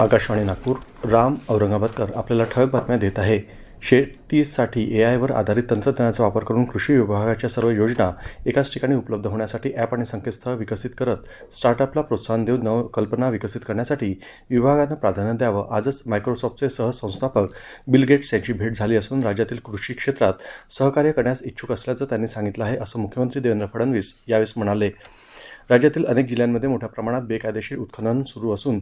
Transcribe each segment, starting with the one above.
आकाशवाणी नागपूर राम औरंगाबादकर आपल्याला ठळक बातम्या देत आहे. शेतीसाठी ए आयवर आधारित तंत्रज्ञानाचा वापर करून कृषी विभागाच्या सर्व योजना एकाच ठिकाणी उपलब्ध होण्यासाठी ॲप आणि संकेतस्थळ विकसित करत स्टार्टअपला प्रोत्साहन देऊन नवकल्पना विकसित करण्यासाठी विभागानं प्राधान्य द्यावं. आजच मायक्रोसॉफ्टचे सहसंस्थापक बिल गेट्स यांची भेट झाली असून राज्यातील कृषी क्षेत्रात सहकार्य करण्यास इच्छुक असल्याचं त्यांनी सांगितलं आहे असं मुख्यमंत्री देवेंद्र फडणवीस यावेळेस म्हणाले. राज्यातील अनेक जिल्ह्यांमध्ये मोठ्या प्रमाणात बेकायदेशीर उत्खनन सुरू असून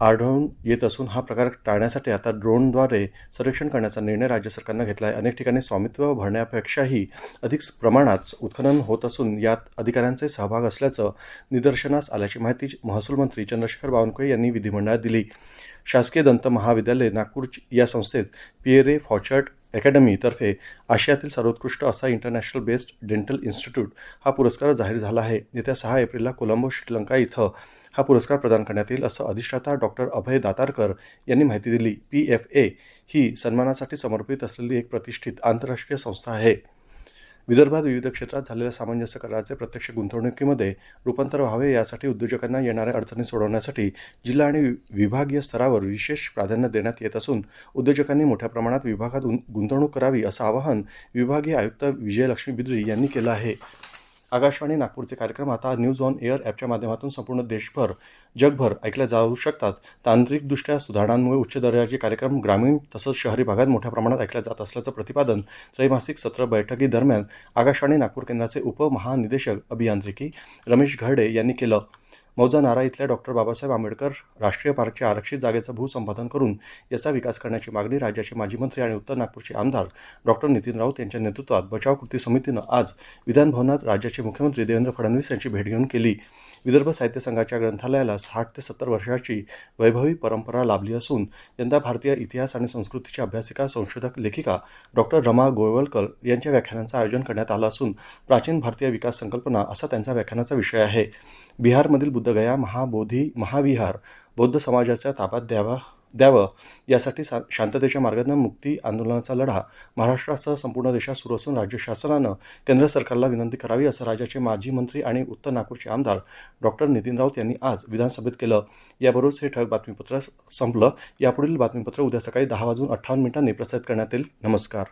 आढळून येत असून हा प्रकार टाळण्यासाठी आता ड्रोनद्वारे सर्वेक्षण करण्याचा निर्णय राज्य सरकारनं घेतला आहे अनेक ठिकाणी स्वामित्व भरण्यापेक्षाही अधिक प्रमाणात उत्खनन होत असून यात अधिकाऱ्यांचे सहभाग असल्याचं निदर्शनास आल्याची माहिती महसूल मंत्री चंद्रशेखर बावनकुळे यांनी विधिमंडळात दिली. शासकीय दंत महाविद्यालय नागपूर या संस्थेत पिएरे फॉचर्ट अकॅडमीतर्फे आशियातील सर्वोत्कृष्ट असा इंटरनॅशनल बेस्ड डेंटल इन्स्टिट्यूट हा पुरस्कार जाहीर झाला आहे. येत्या सहा एप्रिलला कोलंबो श्रीलंका इथं हा पुरस्कार प्रदान करण्यात येईल असं अधिष्ठाता डॉक्टर अभय दातारकर यांनी माहिती दिली. पी एफ ए ही सन्मानासाठी समर्पित असलेली एक प्रतिष्ठित आंतरराष्ट्रीय संस्था आहे. विदर्भात विविध क्षेत्रात झालेल्या सामंजस्य कराराचे प्रत्यक्ष गुंतवणुकीमध्ये रूपांतर व्हावे यासाठी उद्योजकांना येणाऱ्या अडचणी सोडवण्यासाठी जिल्हा आणि विभागीय स्तरावर विशेष प्राधान्य देण्यात येत असून उद्योजकांनी मोठ्या प्रमाणात विभागात गुंतवणूक करावी असं आवाहन विभागीय आयुक्त विजयलक्ष्मी बिद्री यांनी केलं आहे. आकाशवाणी नागपूरचे कार्यक्रम आता न्यूज ऑन एअर ॲपच्या माध्यमातून संपूर्ण देशभर जगभर ऐकले जाऊ शकतात. तांत्रिकदृष्ट्या सुधारणांमुळे उच्च दर्जाचे कार्यक्रम ग्रामीण तसंच शहरी भागात मोठ्या प्रमाणात ऐकल्या जात असल्याचं प्रतिपादन त्रैमासिक सत्र बैठकीदरम्यान आकाशवाणी नागपूर केंद्राचे उपमहानिदेशक अभियांत्रिकी रमेश घरडे यांनी केलं. मौजा नारा इथल्या डॉक्टर बाबासाहेब आंबेडकर राष्ट्रीय पार्कच्या आरक्षित जागेचं भूसंपादन करून याचा विकास करण्याची मागणी राज्याचे माजी मंत्री आणि उत्तर नागपूरचे आमदार डॉक्टर नितीन राऊत यांच्या नेतृत्वात बचाव कृती समितीनं आज विधानभवनात राज्याचे मुख्यमंत्री देवेंद्र फडणवीस यांची भेट घेऊन केली. विदर्भ साहित्य संघाच्या ग्रंथालयाला साठ ते सत्तर वर्षाची वैभवी परंपरा लाभली असून यंदा भारतीय इतिहास आणि संस्कृतीच्या अभ्यासिका संशोधक लेखिका डॉक्टर रमा गोळवलकर यांच्या व्याख्यानांचं आयोजन करण्यात आलं असून प्राचीन भारतीय विकास संकल्पना असा त्यांचा व्याख्यानाचा विषय आहे. बिहारमधील बुद्धगया महाबोधी महाविहार बौद्ध समाजाच्या ताब्यात द्यावा द्यावं. यासाठी सा शांततेच्या मार्गानं मुक्ती आंदोलनाचा लढा महाराष्ट्रासह संपूर्ण देशात सुरू असून राज्य शासनानं केंद्र सरकारला विनंती करावी असं राज्याचे माजी मंत्री आणि उत्तर नागपूरचे आमदार डॉक्टर नितीन राऊत यांनी आज विधानसभेत केलं. याबरोबरच हे ठळक बातमीपत्र संपलं. यापुढील बातमीपत्र उद्या सकाळी दहा वाजून अठ्ठावन्न मिनिटांनी प्रसारित करण्यात येईल. नमस्कार.